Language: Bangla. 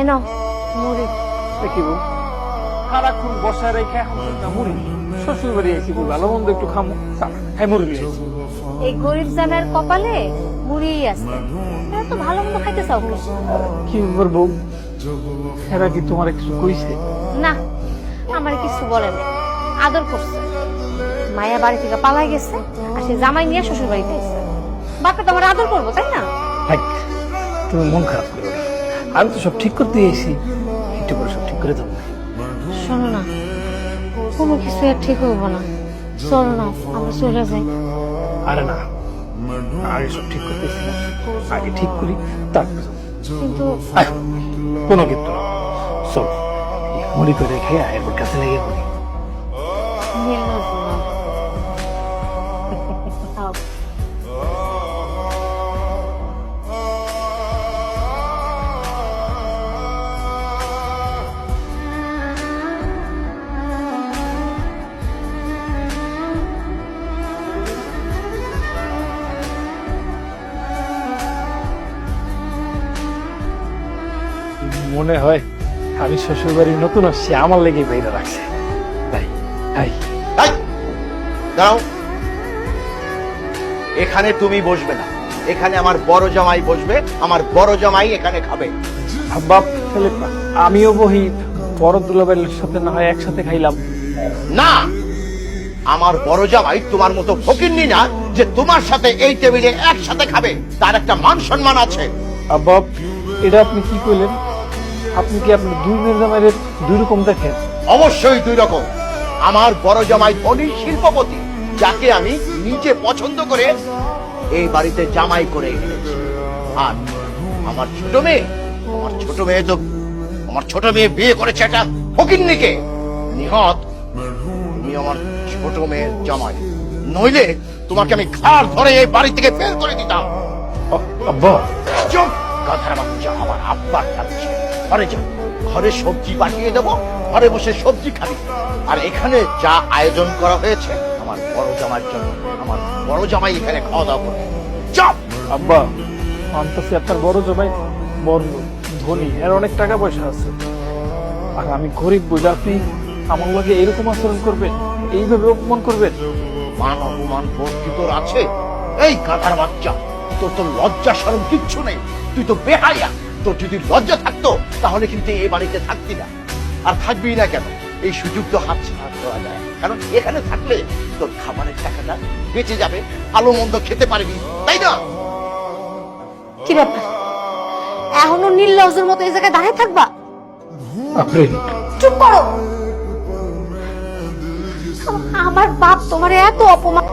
এ নাও মুড়ি। দেখি বউ সারাক্ষণ বসায় রেখে এখন না মুড়ি। শ্বশুর বাড়ি আইছি বউ ভালো মন্দ একটু খামো। হ্যাঁ মুড়ি এই গরিব জানার কপালে মুড়ি আছে। তো ভালো মন্দ খাইতে চাও? কি ব্যাপার বউ এরা কি তোমার কিছু কইছে? না আমার কিছু বলে নাই। আদর করছে। মায়া বাড়ি থেকে পালাই গেছে আর সে জামাই নিয়ে শ্বশুর বাড়িতে এসে বাপটা তোমার আদর করব তাই না? তুমি মন খারাপ করো না। আমি তো সব ঠিক করতে এসেছি একটু করে সব ঠিক করে দেবো। শোনো না কোনো কিছু আর ঠিক হব না। চলো না আমরা চলে যাই। আরে না আগে সব ঠিক করতেছি আগে ঠিক করি তারপর। কিন্তু কোনো কিন্তু না মনে করে খেয়ে আয়ের কাছে লেগে করি মনে হয় আমি শ্বশুর বাড়ির নতুন আসছি আমার লেগে বাইরে রাখছে। তাই? তাই। দাঁড়াও। এখানে তুমি বসবে না। এখানে আমার বড় জামাই বসবে আমার বড় জামাই এখানে খাবে। বাপ তাহলে আমিও বহি বড় দুলাবাইয়ের সাথে না হয় একসাথে খাইলাম। না! আমার বড় জামাই তোমার মতো ফকিরনি না যে তোমার সাথে এই টেবিলে একসাথে খাবে। তার একটা মান সম্মান আছে। বাপ এটা আপনি কি কইলেন? আপনি কি আপনি দুই মেয়ের জামাইয়ের দুই রকম দেখেন অবশ্যই দুই রকম আমার বড় জামাই ধনী শিল্পপতি যাকে আমি নিজে পছন্দ করে এই বাড়িতে জামাই করে এনেছি। আর আমার ছোট মেয়ে আমার ছোট মেয়ে তো আমার ছোট মেয়ে বিয়ে করেছে একটা ফকিন্নিকে। নিহত তুমি আমার ছোট মেয়ের জামাই। নইলে তোমাকে আমি ঘাড় ধরে এই বাড়ি থেকে বের করে দিতাম। আব্বা। চুপ! বাচ্চা আমার আব্বার খাচ্ছে ঘরে যা ঘরে সবজি পাঠিয়ে দেবো ঘরে বসে সবজি খাবি। আর এখানে যা আয়োজন করা হয়েছে আমার বড় জামাইয়ের জন্য আমার বড় জামাই এখানে খাওয়া দাওয়া করবে। চপ আব্বা আনতেছি আপনার বড় জামাই বড় ধনী এর অনেক টাকা পয়সা আছে। আর আমি গরিব বলে আপনি আমার লগে এরকম আচরণ করবেন এইভাবে অপমান করবেন? মান অপমান বোধ কি তোর আছে। এই গাধার বাচ্চা তোর তো লজ্জা সরম কিচ্ছু নেই তুই তো বেহাইয়া তোর যদি লজ্জা থাকতো তাহলে কিন্তু এই বাড়িতে থাকতি না। আর থাকবি না কেন? এই সুযোগ তো হাত ছাড়া করা যায়। কারণ এখানে থাকলে তোর খাবারের টাকাটা বেঁচে যাবে ভালো মন্দ খেতে পারবি তাই না? কি ব্যাপার? এখনও নীল লজের মতো এই জায়গায় দাঁড়িয়ে থাকবা? চুপ করো। আমার বাপ তোমার এত অপমান